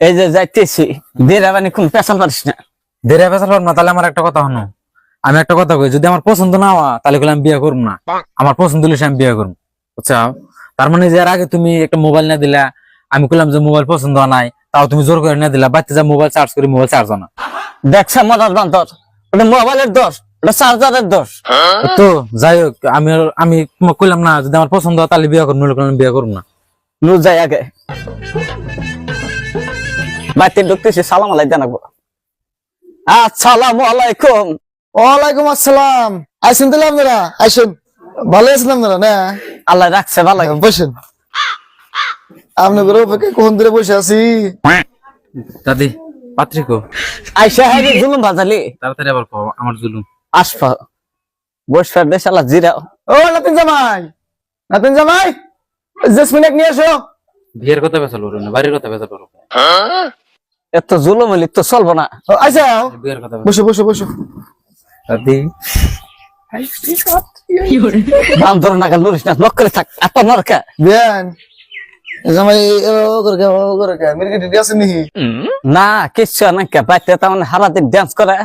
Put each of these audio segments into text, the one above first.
এই যে যাইতেছি দেরা মানে কোন পেশাল পারিস না। দেরে ফেসাল না তাহলে আমার একটা কথা হনো আমি একটা কথা কই যদি আমার পছন্দ না হওয়া তাহলে আমি বিয়ে করব না। আমার পছন্দ হলে আমি বিয়ে করব বুঝছ তার মানে যে এর আগে তুমি একটা মোবাইল না দিলা আমি কইলাম যে মোবাইল পছন্দ হয় নাই তাও তুমি জোর করে না দিলা বাচ্চা যা মোবাইল চার্জ করি মোবাইল চার্জ হয় না। দেখছে মরার বান্তর ওটা মোবাইলের দোষ ওটা চার্জারের দোষ। তো যাই হোক আমি আমি কইলাম না যদি আমার পছন্দ হয় তাহলে বিয়ে করব বিয়ে করব না। নু যাই আগে। বাড়িতে ঢুকতেছি সালাম আলাই জানাব। আসসালামু আলাইকুম ওয়ালাইকুম আসসালাম। আইসেন তাহলে আপনারা? আইসেন। ভালো আছেন আপনারা? না? আল্লাহ রাখছে ভালো বসেন। আপনাদের অপেক্ষা কখন ধরে বসে আছি? দাদি পাত্রিকো আইসা হাইরে জুলুম ভাজালি? তাড়াতাড়ি আবার কও, আমার জুলুম। আসফা বসফার দেশ আল্লাহ জিরা ও নাতিন জামাই! নাতিন জামাই! জেসমিন এক নিয়ে আসো। বিয়ের কথা বেসাল করো না বাড়ির কথা করো এত জুলুম হলি তো চলবো না। কথা বসো বসো বসো। দাম ধরে নাগাল নড়িস না লক করে থাক এত নরকা বিয়ান। জামাই ও করে কে, ও করে কে মেরে ডিটি আছে নাকি? না কিচ্ছু না কে বাইতে তেমন সারাদিন ডান্স করে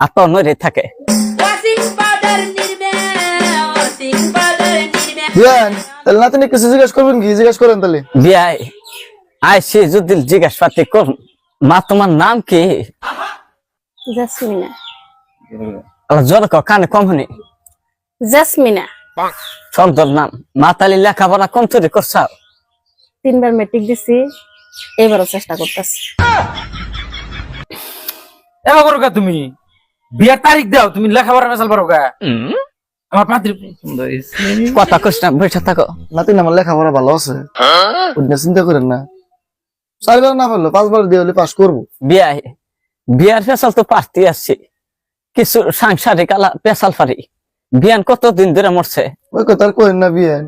এত নড়ে থাকে। বিয়ান তাহলে কিছু জিজ্ঞেস করবেন কি? জিজ্ঞেস করেন তাহলে। বিয়াই আইসি যদি জিজ্ঞাসা পাতি কর মা তোমার নাম কি? জাসমিনা। আল্লাহ জোর কর, কানে কম হনি জাসমিনা। সুন্দর নাম। মাতালি লেখাপড়া কোন তৈরি করছাও তিনবার মেট্রিক দিছি এবারও চেষ্টা করতেছি। এবার করো তুমি বিয়ের তারিখ দাও তুমি লেখাপড়া পারো আমার পাত্রী। কথা না বসে থাকো। নাতিন আমার লেখাপড়া ভালো আছে। চিন্তা করেন না। চারবার না পারল পাঁচবার দিয়ে হলে পাস করব। বিয়াই বিয়ার পেশাল তো পারতে আসছি। কিছু সাংসারিক আলা পেশাল পারি বিয়ান কতদিন ধরে মরছে? ওই কথা আর করেন না বিয়েন।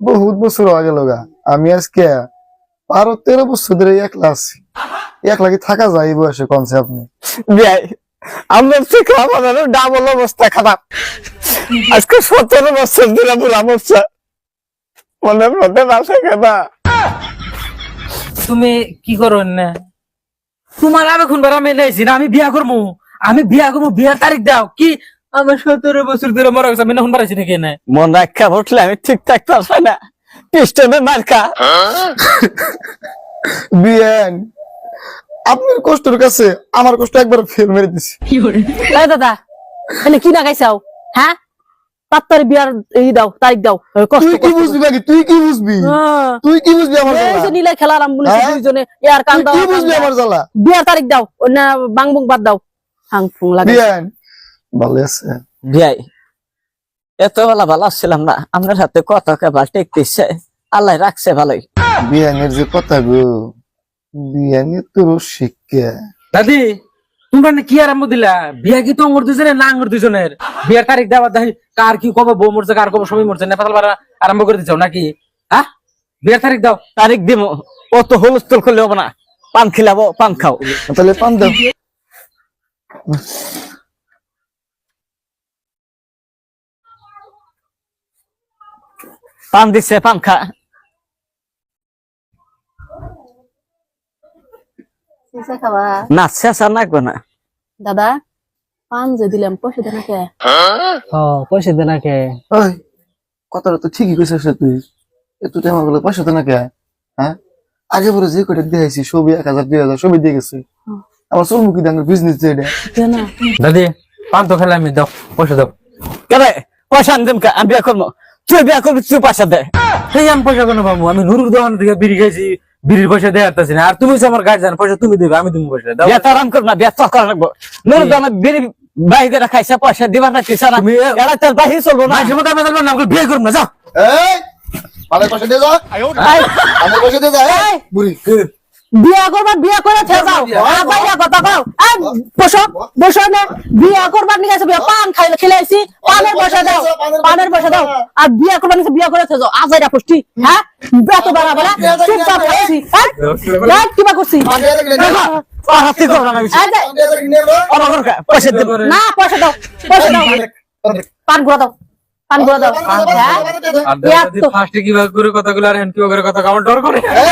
বহুত বছর আগে লগা আমি আজকে বারো তেরো বছর ধরে একলা আছি। একলা কি থাকা যায় এই বয়সে কনসে আপনি? বিয়াই আমার থেকে আমাদের ডাবল অবস্থা খারাপ। আজকে সতেরো বছর ধরে বুড়া মরছে। মনের মধ্যে থাকে না তুমি কি করো না তোমার আবে খুন বার আমি লেছি না আমি বিয়া করব আমি বিয়া করব বিয়ার তারিখ দাও। কি? আমার সতেরো বছর ধরে মরা গেছে আমি না খুন বাড়াইছি নাকি না মন রাখা উঠলে আমি ঠিক থাকতে পারছি না। পিস্টনে মার্কা বিয়েন আপনার কষ্টের কাছে আমার কষ্ট একবার ফেল মেরে দিছি। এই দাদা এনে কি না গাইছাও হ্যাঁ তাড়াতাড়ি বিয়ার এই দাও তারিখ দাও। তুই কি বুঝবি বাকি তুই কি বুঝবি? হ্যাঁ। তুই কি বুঝবি আমার এই যে জ্বালা? নীলা খেলা আরাম হ্যাঁ? দুইজনে ইয়ার কান দাও কি বুঝবি আমার জ্বালা? বিয়ার তারিখ দাও না বাং বুং বাদ দাও। হাং ফুং লাগে। বিয়েন। ভালো আছে। বিয়াই এত বেলা ভালো ছিলাম না আমার হাতে কত কেবল টেকতেছে। আল্লাহ রাখছে ভালোই। বিয়ানের যে কথা গো বিয়ানের তোর শিক্ষা দাদি তোমরা কি আরম্ভ দিলা? বিয়া কি তো দুজনের না আঙ্গুর দুজনের? বিয়ার তারিখ দেওয়া দেখি কার কি কবে বউ মরছে কার কবে সময় মরছে নেপাল বাড়া আরম্ভ করে দিচ্ছ নাকি? হ্যাঁ? বিয়ার তারিখ দাও তারিখ দিব ও তো হুলস্থুল করলে হবে না। পান খিলাবো পান খাও। তাহলে পান দাও। পান দিছে পান খা কিসে খাবা না শেষা নাকবো না। দাদা পান দিলাম পয়সা দেনা কে পয়সা দে নাকে? কথাটা তো ঠিকই কইছিস তুই। এত টাইমগুলো পয়সা তো কে হ্যাঁ? আগে পরে যে কটা দিয়েছি সবই এক হাজার দুই হাজার সবই দিয়ে গেছি। আমার চলমুখী দাঙ্গের বিজনেস এটা। দাদি পান তো খেলে আমি দাও পয়সা দাও। কেরে পয়সা আমি বিয়া করব। তুই বিয়া করবি তুই পয়সা দে। এই আমি পয়সা কেন পাবো? আমি নুরুর দোকান থেকে বিড়ি খাইছি। বিড়ির পয়সা দেওয়া আসতেছি না। আর তুমি আমার আমার গার্জিয়ান পয়সা তুমি দেবে আমি তুমি পয়সা দাও। বিয়া তো আরাম করব না বিয়া তো করা লাগবো। নুর দামে বিড়ি বাইরে খাইছে পয়সা দিবা না কিসা না। তুমি- এরা তোর বাহির চলবো না। মাঝে মধ্যে আমি বলব না, আমাকে বিয়ে করব না যাও। এই পানের পয়সা দিয়ে দিয়ে বুড়ি। বিয়া করবা বিয়া করে বাইরে কথা কও। এই বসো বসো না। বিয়া করবার নিয়ে বিয়া। পান খাইলে খেলাইছি। পানের পয়সা দাও পানের পয়সা দাও। আর বিয়া করবার নিয়ে বিয়া করে আজাইরা পুষ্টি হ্যাঁ? বেত বাড়া চুপচাপ খাইছি হ্যাঁ? কিবা করছি? না ঘর পয়সা দাও পয়সা দাও। পান গুঁড়া দাও পান গুঁড়া দাও হ্যাঁ। ফার্স্টে কীভাবে করে কথাগুলো আর হ্যান্ড কীভাবে করে কথা কাউন্টার করে। এই,